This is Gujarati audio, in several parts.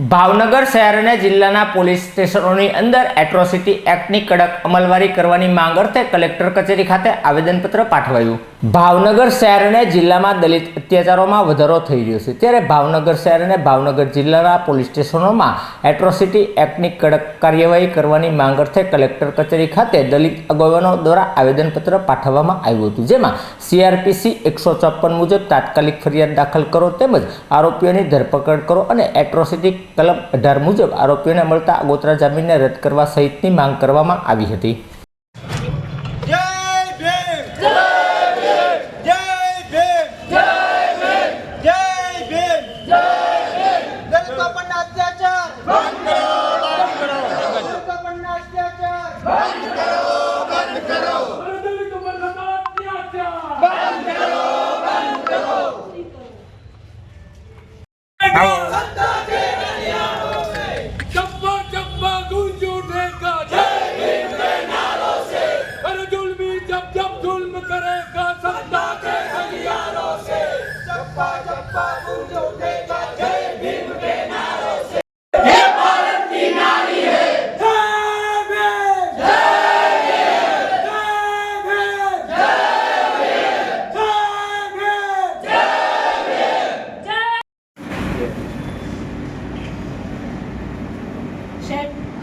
ભાવનગર શહેર અને જિલ્લાના પોલીસ સ્ટેશનોની અંદર એટ્રોસિટી એક્ટની કડક અમલવારી કરવાની માંગ અર્થે કલેક્ટર કચેરી ખાતે આવેદનપત્ર પાઠવાયું. ભાવનગર શહેર અને જિલ્લામાં દલિત અત્યાચારોમાં વધારો થઈ રહ્યો છે. ત્યારે ભાવનગર શહેર અને ભાવનગર જિલ્લાના પોલીસ સ્ટેશનોમાં એટ્રોસિટી એક્ટની કડક કાર્યવાહી કરવાની માંગ અર્થે કલેક્ટર કચેરી ખાતે દલિત આગેવાનો દ્વારા આવેદનપત્ર પાઠવવામાં આવ્યું હતું. જેમાં સીઆરપીસી એકસો ચોપન મુજબ તાત્કાલિક ફરિયાદ દાખલ કરો તેમજ આરોપીઓની ધરપકડ કરો અને એટ્રોસિટી કલમ અઢાર મુજબ આરોપીઓને મળતા આગોતરા જામીનને રદ કરવા સહિતની માંગ કરવામાં આવી હતી. જય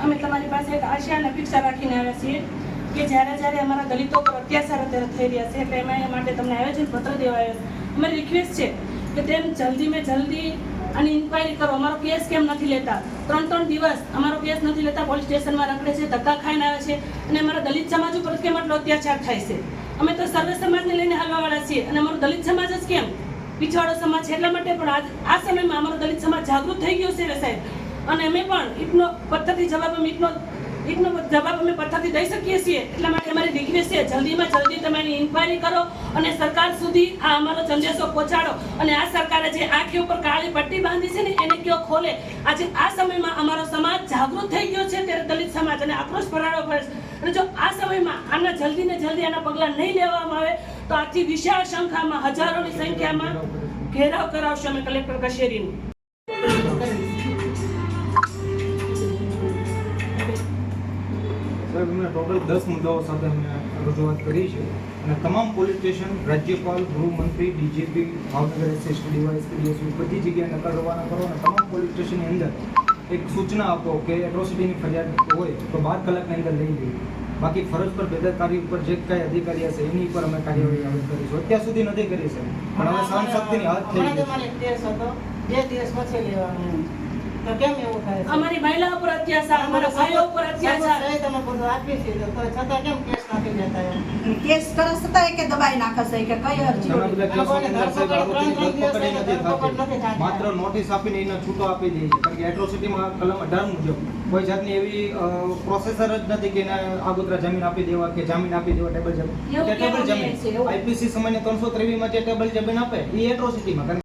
અમે તમારી પાસે એક આશા અને અપેક્ષા રાખીને આવ્યા છીએ કે જ્યારે જ્યારે અમારા દલિતો પર અત્યાચાર અત્યારે થઈ રહ્યા છે, એટલે એમાં માટે તમને આયોજન પત્ર દેવા આવ્યો અમારી રિક્વેસ્ટ છે કે તેમ જલ્દી મેં જલ્દી આની ઇન્ક્વાયરી કરો. અમારો કેસ કેમ નથી લેતા? ત્રણ ત્રણ દિવસ અમારો કેસ નથી લેતા, પોલીસ સ્ટેશનમાં રખડે છે, ધક્કા ખાઈને આવે છે અને અમારા દલિત સમાજ ઉપર કેમ આટલો અત્યાચાર થાય છે? અમે તો સર્વે સમાજને લઈને હાલવાવાળા છીએ અને અમારો દલિત સમાજ જ કેમ? પીછવાડો સમાજ છે એટલા માટે પણ આ સમયમાં અમારો દલિત સમાજ જાગૃત થઈ ગયો છે સાહેબ? અને અમે પણ ઈટનો પથ્થરથી જવાબ અમે ઈટનો ઈટનો જવાબ અમે પથ્થરથી દઈ શકીએ છીએ. એટલા માટે અમારી રિક્વેસ્ટ છે. જલ્દીમાં જલ્દી તમે એની ઇન્ક્વાયરી કરો અને સરકાર સુધી આ અમારો સંદેશો પહોંચાડો. અને આ સરકારે જે આંખી ઉપર કાળી પટ્ટી બાંધી છે ને, એને કયો ખોલે? આજે આ સમયમાં અમારો સમાજ જાગૃત થઈ ગયો છે. ત્યારે દલિત સમાજ અને આક્રોશ ભરાડો પડે છે. અને જો આ સમયમાં આના જલ્દી ને જલ્દી આના પગલાં નહીં લેવામાં આવે, તો આથી વિશાળ સંખ્યામાં, હજારોની સંખ્યામાં ઘેરાવ કરાવશે અમે કલેક્ટર કચેરીનું. સાહેબ અમે ટોટલ દસ મુદ્દાઓ સાથે અમે રજૂઆત કરી છે. અને તમામ પોલીસ સ્ટેશન રાજ્યપાલ ગૃહમંત્રી DGP Bhavnagar SST DYSP DSP બધી જગ્યાએ નકલ રવાના કરો અને તમામ પોલીસ સ્ટેશનની અંદર એક સૂચના આપો કે એટ્રોસિટીની ફરિયાદ હોય તો બાર કલાકની અંદર લઈ લેવી બાકી ફરજ પર બેદરકારી ઉપર જે કાંઈ અધિકારી હશે એની ઉપર અમે કાર્યવાહી હવે કરીશું. અત્યાર સુધી નથી કરી છે પણ હવે સહન શક્તિની હાથ થઈ ગઈ બે દિવસ પછી લેવાનું. તો કેમ એવું થાય છે? અમારી મહિલા ઉપર અત્યાચાર અમારા ભાઈઓ ઉપર અત્યાચાર સબૂત સહિત અમે બધું આપીએ છીએ તો છતાં કેમ કેસ નાખી એમ? કેસ કરસ છતાંય કે દબાઈ નાખે છે કે કઈ અરજી ઘણા બધા કેસોની અંદર સાહેબ લોકોને ધરપકડ ધરપકડ નથી થતી થતી. માત્ર નોટિસ આપીને એના છૂટો આપી દે છે કારણ કે એટ્રોસિટીમાં કલમ અઢાર મુજબ કોઈ જાતની એવી પ્રોસેસર જ નથી કે એને આગોતરા જામીન આપી દેવા કે જામીન આપી દેવા ટેબલ એવું જામીન ટેબલ કેમ છે? આઈપીસી સમયને ત્રણસો ત્રેવીસમાં જે ટેબલ જામીન આપે એ એટ્રોસિટીમાં